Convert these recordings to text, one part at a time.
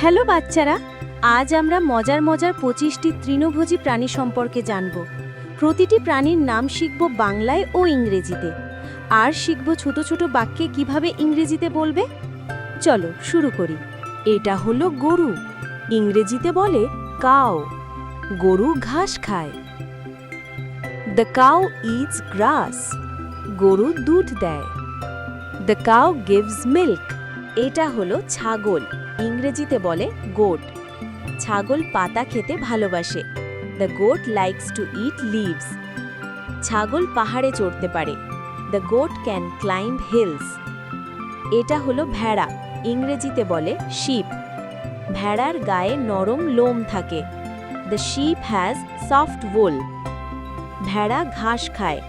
Hello বাচ্চারা, আজ আমরা মজার মজার পঁচিশটি তৃণভোজী প্রাণী সম্পর্কে জানব। প্রতিটি প্রাণীর নাম শিখব বাংলায় ও ইংরেজিতে। আর শিখব ছোট ছোট বাক্যে কীভাবে ইংরেজিতে বলবে? চলো শুরু করি। এটা হলো গরু। ইংরেজিতে বলে কাও। গরু ঘাস খায়। দ্য কাউ ইটস গ্রাস গরু দুধ দেয়। দ্য কাউ গিভস মিল্ক এটা হলো ছাগল। ইংরেজিতে বলে গোট। ছাগল পাতা খেতে ভালোবাসে। The goat likes to eat leaves ছাগল পাহাড়ে চড়তে পারে। The goat can climb hills এটা হলো ভেড়া। ইংরেজিতে বলে শিপ ভেড়ার গায়ে নরম লোম থাকে। The sheep has soft wool ভেড়া ঘাস খায়।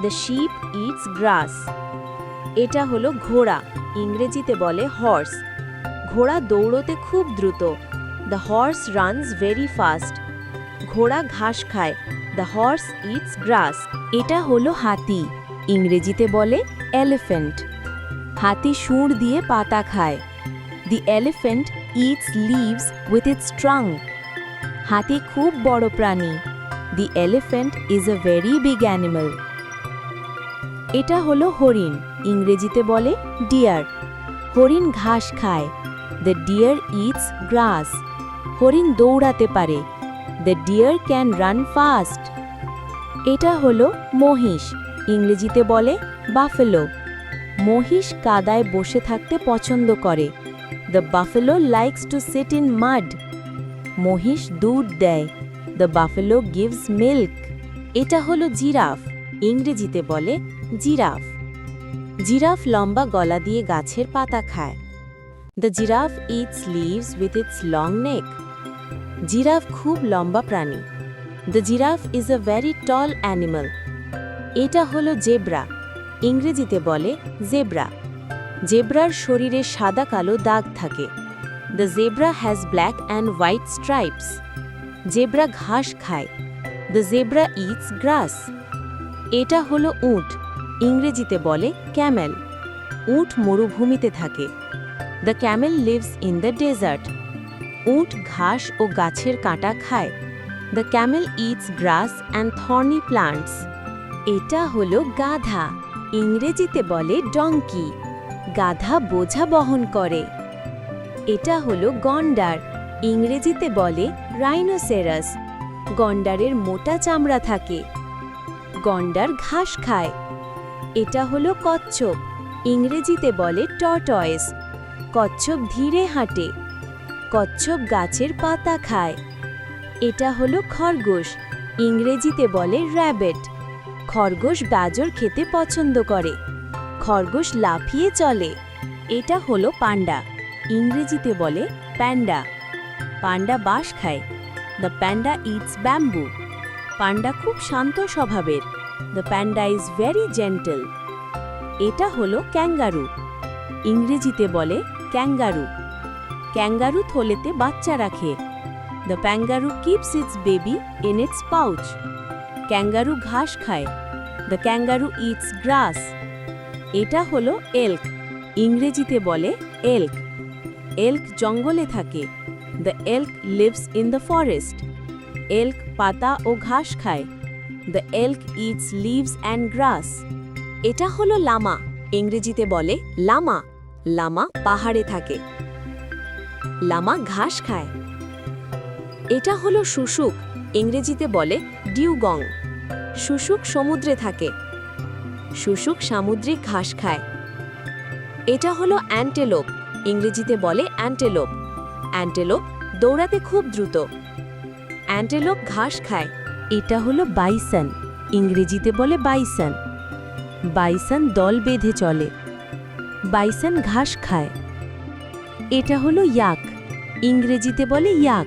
দ্য শিপ ইটস গ্রাস এটা হলো ঘোড়া। ইংরেজিতে বলে হর্স ঘোড়া দৌড়তে খুব দ্রুত। The horse runs very fast ঘোড়া ঘাস খায়। দ্য হর্স ইটস গ্রাস এটা হলো হাতি। ইংরেজিতে বলে এলিফেন্ট হাতি সুর দিয়ে পাতা খায়। The elephant eats leaves with its trunk হাতি খুব বড় প্রাণী। The elephant is a very big animal এটা হলো হরিণ। ইংরেজিতে বলে ডিয়ার হরিণ ঘাস খায়। দ্য ডিয়ার ইটস গ্রাস হরিণ দৌড়াতে পারে। The deer can run fast এটা হলো মহিষ। ইংরেজিতে বলে বাফেলো মহিষ কাদায় বসে থাকতে পছন্দ করে। The buffalo likes to sit in mud মহিষ দুধ দেয়। দ্য বাফেলো গিভস মিল্ক এটা হলো জিরাফ। ইংরেজিতে বলে জিরাফ। জিরাফ লম্বা গলা দিয়ে গাছের পাতা খায়। The giraffe eats leaves with its long neck giraffe খুব লম্বা প্রাণী the giraffe is a very tall animal এটা হলো জেব্রা ইংরেজিতে বলে জেব্রা জেব্রার শরীরে সাদা কালো দাগ থাকে। The zebra has black and white stripes zebra ঘাস খায়। দ্য জেব্রা ইটস গ্রাস এটা হলো উট। ইংরেজিতে বলে ক্যামেল উট মরুভূমিতে থাকে। The camel lives in the desert উট, ঘাস ও গাছের কাঁটা খায়। The camel eats grass and thorny plants এটা হলো গাধা। ইংরেজিতে বলে ডঙ্কি গাধা বোঝা বহন করে। এটা হলো গন্ডার। ইংরেজিতে বলে রাইনোসেরাস গন্ডারের মোটা চামড়া থাকে। গন্ডার ঘাস খায়। এটা হলো কচ্ছপ। ইংরেজিতে বলে টর্টয়েস কচ্ছপ ধীরে হাঁটে। কচ্ছপ গাছের পাতা খায়। এটা হলো খরগোশ, ইংরেজিতে বলে র্যাবেট খরগোশ গাজর খেতে পছন্দ করে। খরগোশ লাফিয়ে চলে। এটা হলো পান্ডা, ইংরেজিতে বলে প্যান্ডা পান্ডা বাঁশ খায়। The panda eats bamboo panda খুব শান্ত স্বভাবের। The panda is very gentle এটা হলো ক্যাঙ্গারু ইংরেজিতে বলে ক্যাঙ্গারু। ক্যাঙ্গারু থলেতে বাচ্চা রাখে। The kangaroo keeps its baby in its pouch kangaroo ঘাস খায়। দ্য ক্যাঙ্গারু ইটস গ্রাস এটা হলো এল্ক ইংরেজিতে বলে এল্ক এল্ক জঙ্গলে থাকে। The elk lives in the forest elk পাতা ও ঘাস খায়। The elk eats leaves and grass এটা হলো লামা। ইংরেজিতে বলে লামা। লামা পাহাড়ে থাকে। লামা ঘাস খায়। এটা হলো শুশুক, ইংরেজিতে বলে ডিউগং। শুশুক সমুদ্রে থাকে। শুশুক সামুদ্রিক ঘাস খায়। এটা হলো অ্যান্টেলোপ, ইংরেজিতে বলে অ্যান্টেলোপ। অ্যান্টেলোপ দৌড়াতে খুব দ্রুত। অ্যান্টেলোপ ঘাস খায়। এটা হলো বাইসন, ইংরেজিতে বলে বাইসন। বাইসন দল বেঁধে চলে। বাইসন ঘাস খায়। এটা হলো ইয়াক, ইংরেজিতে বলে ইয়াক।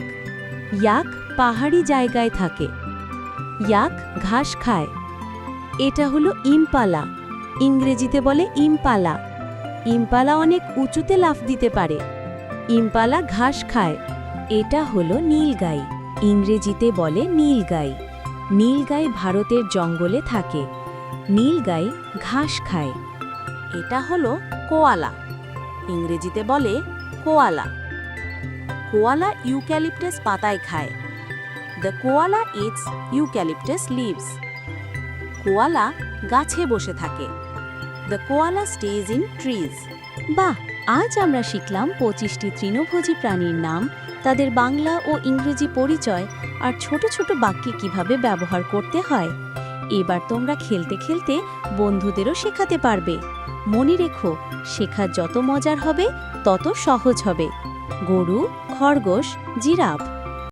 ইয়াক পাহাড়ি জায়গায় থাকে। ইয়াক ঘাস খায়। এটা হলো ইম্পালা, ইংরেজিতে বলে ইম্পালা। ইম্পালা অনেক উঁচুতে লাফ দিতে পারে। ইম্পালা ঘাস খায়। এটা হলো নীলগাই, ইংরেজিতে বলে নীলগাই। নীলগাই ভারতের জঙ্গলে থাকে। নীলগাই ঘাস খায়। এটা হলো কোয়ালা। ইংরেজিতে বলে কোয়ালা। কোয়ালা ইউক্যালিপটাস পাতায় খায়। The koala eats eucalyptus leaves. Koala গাছে বসে থাকে। The koala stays in trees. বাহ, আজ আমরা শিখলাম পঁচিশটি তৃণভোজী প্রাণীর নাম, তাদের বাংলা ও ইংরেজি পরিচয় আর ছোট ছোট বাক্যে কীভাবে ব্যবহার করতে হয়। এবার তোমরা খেলতে খেলতে বন্ধুদেরও শেখাতে পারবে। মনে রেখো শেখা যত মজার হবে, তত সহজ হবে। গরু, খরগোশ, জিরাফ।